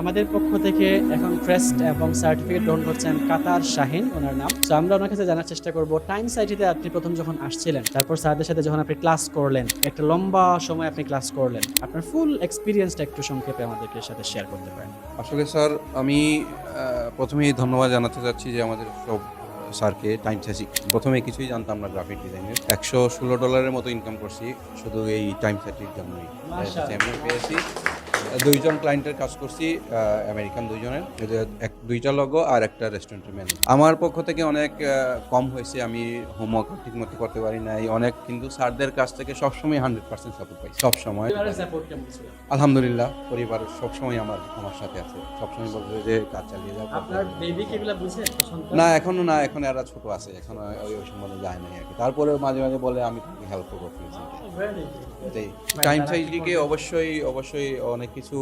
আমাদের পক্ষ থেকে এখন ক্রেস্ট এবং সার্টিফিকেট গ্রহণ করছেন কাতার শাহিন ওনার নাম। তো আমরা ওনার কাছে জানার চেষ্টা করব। টাইম সাইটিতে আপনি প্রথম যখন আসছিলেন তারপর স্যারদের সাথে যখন আপনি ক্লাস করলেন একটা লম্বা সময় আপনি ক্লাস করলেন আপনার ফুল এক্সপিরিয়েন্সটা একটু সংক্ষেপে আমাদেরকে সাথে শেয়ার করতে পারেন। আসলে স্যার আমি প্রথমেই ধন্যবাদ জানাতে চাচ্ছি যে আমাদের সব স্যারকে টাইম সাইসিক প্রথমে কিছুই জানতাম না গ্রাফিক ডিজাইনের একশো ষোলো ডলারের মতো ইনকাম করছি শুধু এই টাইম সাইটির জন্যই। পেয়েছি। দুইজন ক্লায়েন্টের কাজ করছি আমেরিকান দুইজনের। এক দুইটা লগো আর একটা রেস্টুরেন্টের মেনু আমার পক্ষ থেকে অনেক কম হয়েছে আমি হোমওয়ার্ক ঠিক মতো করতে পারি নাই। অনেক কিন্তু স্যারদের কাছ থেকে সবসময় হান্ড্রেড পার্সেন্ট সাপোর্ট পাই সবসময়। আলহামদুলিল্লাহ পরিবার সবসময় আমার আমার সাথে আছে। সবসময় বলবে যে কাজ চালিয়ে যাও পছন্দ না এখনও না এখন এরা ছোট আছে এখন ওই সম্বন্ধে যায় নাই আর কি। তারপরেও মাঝে মাঝে বলে আমি তোমাকে হেল্প করব টাইম অবশ্যই অবশ্যই অনেক কিছু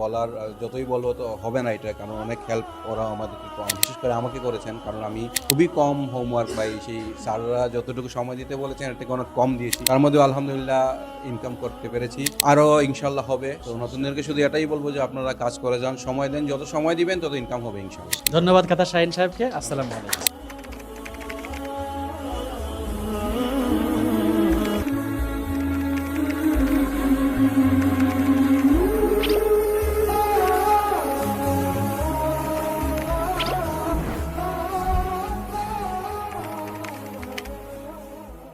বলার যতই বলব তো হবে না এটা কারণ অনেক হেল্প ওরা আমাদেরকে বিশেষ করে আমাকে করেছেন কারণ আমি খুবই কম হোমওয়ার্ক পাই। সেই স্যাররা যতটুকু সময় দিতে বলেছেন এর থেকে অনেক কম দিয়েছি। তার মধ্যে আলহামদুলিল্লাহ ইনকাম করতে পেরেছি। আরও ইনশাল্লাহ হবে। তো নতুনদেরকে শুধু এটাই বলব যে আপনারা কাজ করে যান সময় দেন যত সময় দিবেন তত ইনকাম হবে ইনশাল্লাহ ধন্যবাদ কাতার শাহিন সাহেবকে। আসসালামু আলাইকুম।